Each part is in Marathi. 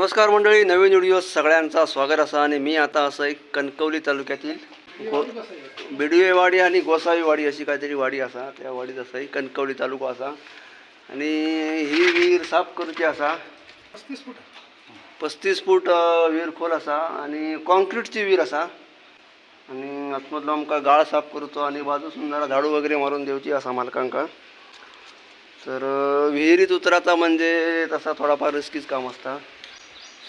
नमस्कार मंडळी नवीन व्हिडिओ सगळ्यांचा स्वागत असा आणि मी आता असं एक कणकवली तालुक्यातील गो बिडवेवाडी आणि गोसावीवाडी अशी काहीतरी वाडी असा त्या वाडीत असा एक कणकवली तालुका असा. आणि ही विहीर साफ करूची असा. पस्तीस फूट पस्तीस फूट विहीर खोल असा आणि कॉन्क्रीटची विहीर असा. आणि आतमधलो आमकां गाळ साफ करतो आणि बाजूसून जरा झाडू वगैरे मारून देवची असा मालकांका. तर विहिरीत उतराचा म्हणजे तसा थोडाफार रिस्कीच काम असता.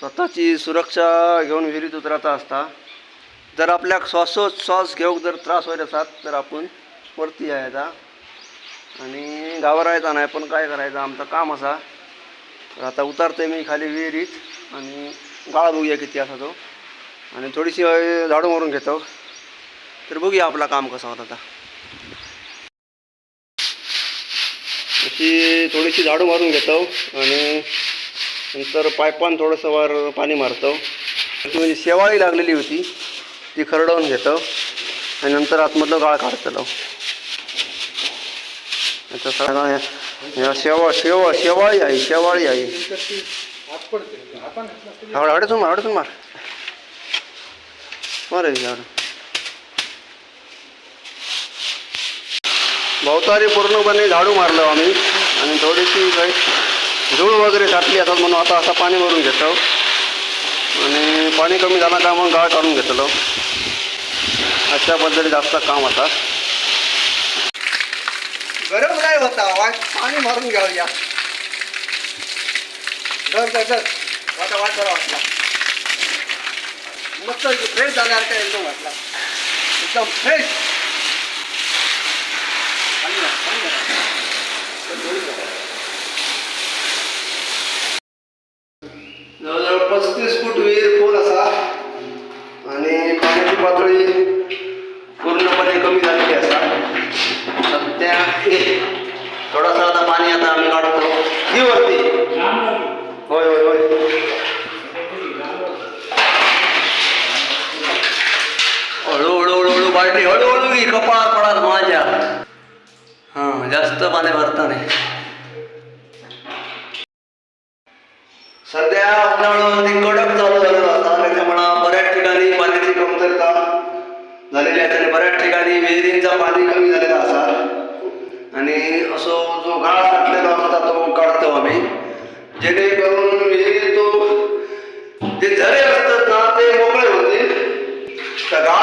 स्वतःची सुरक्षा घेऊन विहिरीत उतरता असता जर आपल्याक श्वासोच्छ्वास घेऊक जर त्रास होत असतात तर आपण वरती यायचा. आणि घाबरायचा नाही पण काय करायचं? आमचं काम असा. तर आता उतरते मी खाली विहिरीत आणि गाळा बघूया किती असा तो. आणि थोडीशी झाडू मारून घेतो. तर बघूया आपला काम कसा होता आता. अशी थोडीशी झाडू मारून घेतो आणि नंतर पायपान थोडंसं वर पाणी मारतो. म्हणजे शेवाळी लागलेली होती ती खरडवून घेतो आणि नंतर आतमधलं गाळ काढतलो आता सगळा शेवा शेवा शेवाळी आहे शेवाळी आहे. हात हवड मार हवडसून मार. मार हे झाड भोवतारी पूर्णपणे झाडू मारलो आम्ही आणि थोडीशी काही धूळ वगैरे साठली असतात म्हणून आता असं पाणी भरून घेतो. आणि पाणी कमी झालं का म्हणून गाळ काढून घेतलो. अशा पद्धतीत जास्त काम आता. गरम नाही होता वाट पाणी मारून घ्यावया धर धर धर. वाटा वाट करा वाटला. मस्त फ्रेश झाल्यासारखा एकदम वाटला. एकदम फ्रेश आम्ही काढतो. दिवरती होय होय होय. हळू हळू हळू हळू बाटली हळूहळू घे कपाळात पडात माझ्या. हां जास्त पाणी भरता नाही. सध्या उन्हाळ्यामध्ये कडक चालू झालेला होता त्याच्यामुळं बऱ्याच ठिकाणी पाण्याची कमतरता झालेली आहे. आणि बऱ्याच ठिकाणी विहिरींचा पाणी कमी झालेला असा आणि असो जो गाळ साठलेला होता तो काढतो आम्ही. जेणेकरून हे तो जे झरे असतात ना ते मोकळे होतील. त्या गाळ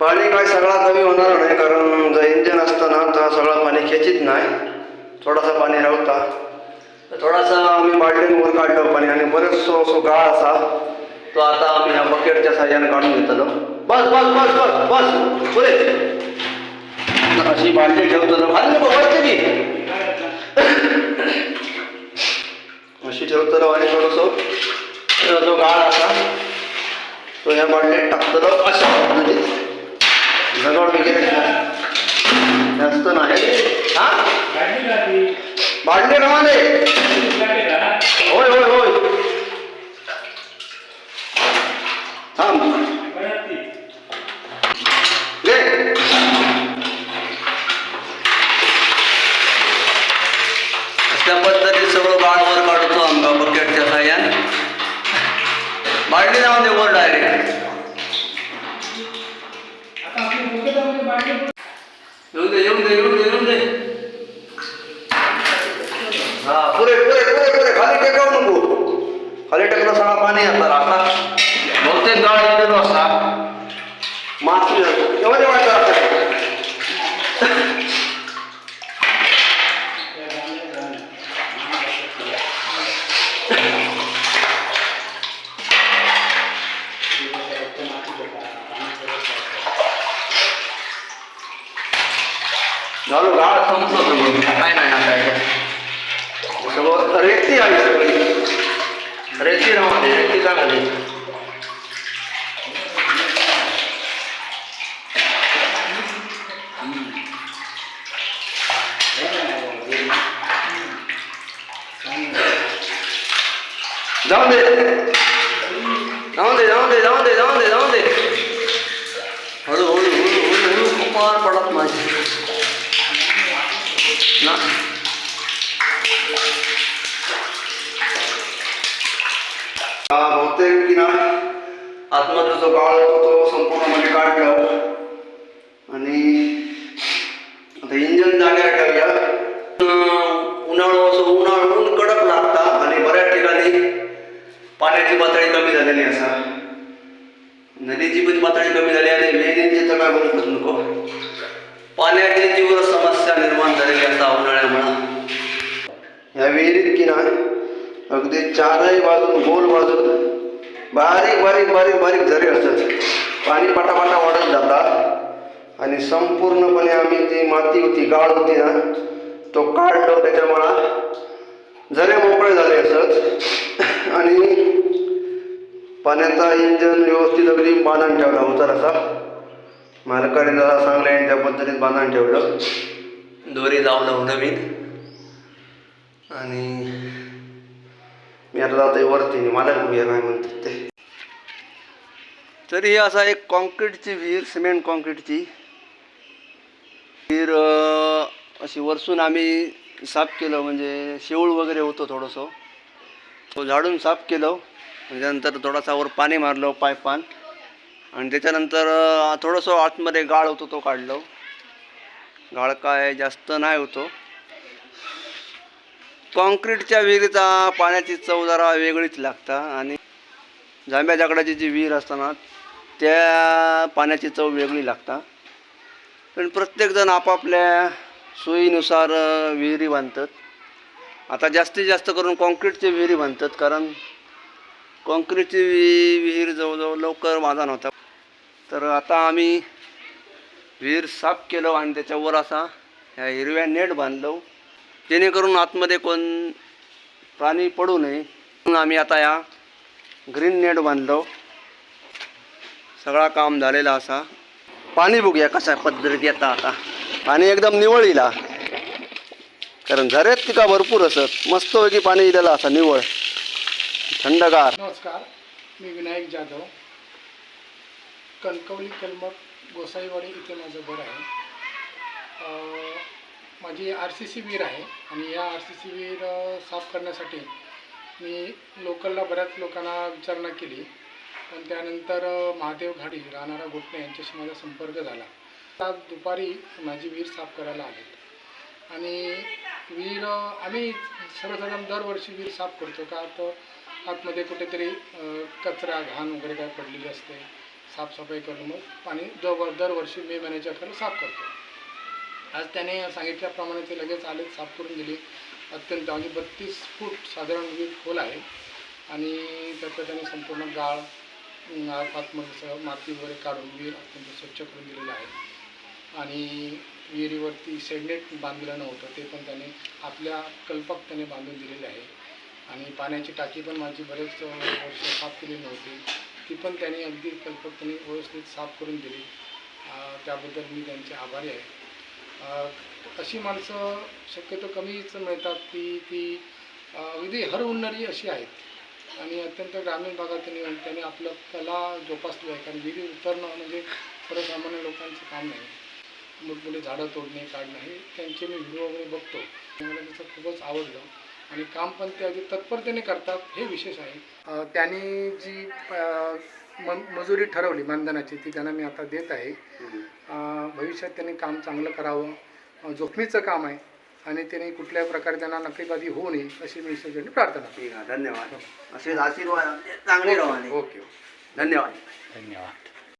पाणी काय सगळा कमी होणार नाही कारण जर इंजन असतं ना तर सगळं पाणी खेचीत नाही. थोडासा पाणी राहता थोडासा आम्ही बाल्टींवर काढलो पाणी आणि बरेच असो गाळ असा तो आता आम्ही ह्या बकेटच्या साह्याने काढून घेतलो बस बस बस बस बस. पुरे अशी बाल्टी ठेवतो भारी अशी ठेवतो आणि थोडंसं जो गाळ असा तो ह्या बाल्टीत टाकतो असं म्हणजे दगड वगैरे जास्त नाही. हा? बाटली कमाने होय होय होय. थांब. घे अशा पद्धतीत सगळं बाळावर काढतो आमका बकेटच्या साह्यान. बाटली जाऊन दे वर डायरेक्ट येऊ दे येऊ दे येऊ दे येऊ दे हा पुरे पुरे पुरे पुरे खाली टेकावू नको खाली टेकलं सगळा पाणी येतात आता बहुतेक गाळ येतो असा माती एवढे वाटतं झालं गाळ संपलं सगळं काय नाही आता याच्यात. सगळं रेती आली सगळी रेती राहते रेती काय झाली जाऊन दे जाऊन दे जाऊन दे जाऊन दे जाऊन दे जाऊन दे हळू हळू हळू हळू हळू कपार पडत माझी ना हा, बहुतेक की ना आतमधला जो काळ होतो तो संपूर्ण संपूर्णपणे काढला आणि आता इंजन जाग्यावर ठेवूया पाण्याची पातळी कमी झालेली असा. नदीची पण पातळी कमी झाली आणि विहिरींची तर काय म्हणूच नको. पाण्याची तीव्र समस्या निर्माण झालेली असा म्हणा ह्या विहिरीत की ना अगदी चारही बाजून गोल बाजून बारीक बारीक बारीक बारीक झरे असतात. पाणी पटापटा वाढत जातात. आणि संपूर्णपणे आम्ही जी माती होती गाळ होती ना तो काढलो त्याच्यामुळं झरे मोकळे झाले असत. आणि पाण्याचा इंजन व्यवस्थित अगदी बांधून ठेवला होता असा मालकाने जरा चांगल्या यांच्या पद्धतीत बांधून ठेवलं. दोरी लावलं नवीन आणि मी आता जातो वरती. मालक मला नाही काय म्हणतात ते. तरी ही असा एक कॉन्क्रीटची विहीर सिमेंट कॉन्क्रीटची विहीर अशी वरसून आम्ही साफ केलं म्हणजे शेऊळ वगैरे होतं थोडंसं. तो झाडून साफ केलं. त्याच्यानंतर थोडासा वर पाणी मारलं पायपान आणि त्याच्यानंतर थोडंसं आतमध्ये गाळ होतो तो काढलो. गाळ काय जास्त नाही होतो. कॉन्क्रीटच्या विहिरीचा पाण्याची चव जरा वेगळीच लागता आणि जांभ्या जाकडाची जी विहीर असताना त्या पाण्याची चव वेगळी लागता. पण प्रत्येकजण आपापल्या सोयीनुसार विहिरी बांधतात. आता जास्तीत जास्त करून कॉन्क्रीटची विहिरी बांधतात कारण कॉन्क्रीटची वि विहीर जवळजवळ लवकर माझा नव्हता तर आता आम्ही विहीर साफ केलं आणि त्याच्यावर असा ह्या हिरव्या नेट बांधलो जेणेकरून आतमध्ये कोण प्राणी पडू नये. म्हणून आम्ही आता या ग्रीन नेट बांधलो. सगळा काम झालेला असा. पाणी बघूया कशा पद्धतीत येता आता. पाणी एकदम निवळ इला कारण झऱ्यात तिका भरपूर असत. मस्तपैकी पाणी इलेलं असा निवळ. थंडगार. नमस्कार. मी विनायक जाधव. कणकवली कलमक गोसाईवाडी इथे माझं घर आहे. माझी आर सी सी विहीर आहे आणि या आर सी सी विहीर साफ करण्यासाठी मी लोकलला बऱ्याच लोकांना विचारणा केली. पण त्यानंतर महादेव घाडी राहणारा घोटणे यांच्याशी माझा संपर्क झाला. आज दुपारी माझी विहीर साफ करायला आलेत आणि विहीर आम्ही सर्वसाधारण दरवर्षी विहीर साफ करतो का तर आतमध्ये कुठेतरी कचरा घाण वगैरे काय पडलेली असते साफसफाई करून मग पाणी दर दरवर्षी मे महिन्याच्या अखेर साफ करतो. आज त्याने सांगितल्याप्रमाणे ते लगेच आले साफ करून दिली. अत्यंत म्हणजे बत्तीस फूट साधारण विहीर खोल आहे. आणि त्याचं त्याने संपूर्ण गाळ आतमध्ये सगळं माती वगैरे काढून विहीर अत्यंत स्वच्छ करून दिलेलं आहे. आणि विहिरीवरती शेडनेट बांधलेलं नव्हतं ते पण त्याने आपल्या कल्पक त्याने बांधून दिलेले आहे. आणि पाण्याची टाकी पण माझी बरेच वर्ष साफ केली नव्हती. ती पण त्याने अगदी कल्पक व्यवस्थित साफ करून दिली. त्याबद्दल मी त्यांचे आभारी आहे. अशी माणसं शक्यतो कमीच मिळतात ती ती अगदी हरहुन्नरी अशी आहेत. आणि अत्यंत ग्रामीण भागातून येऊन त्याने आपलं कला जोपासली आहे. कारण विधी उतरणं म्हणजे सर्वसामान्य लोकांचं काम नाही. मोठमोठे झाडं तोडणे काढणं हे त्यांचे मी व्हिडिओ वगैरे बघतो. मला त्याचं खूपच आवडलं आणि काम पण ते अगदी तत्परतेने करतात हे विशेष आहे. अं, त्यांनी जी अं, म- मजुरी ठरवली मानधनाची ती त्यांना मी आता देत आहे. अं, भविष्यात त्यांनी काम चांगलं करावं. जोखमीचं काम आहे. आणि त्यांनी कुठल्याही प्रकारे त्यांना नक्कीबाजी होऊ नये अशी मी ईश्वरचरणी प्रार्थना ठीक आहे धन्यवाद. असेच आशीर्वाद चांगले ओके. धन्यवाद. धन्यवाद.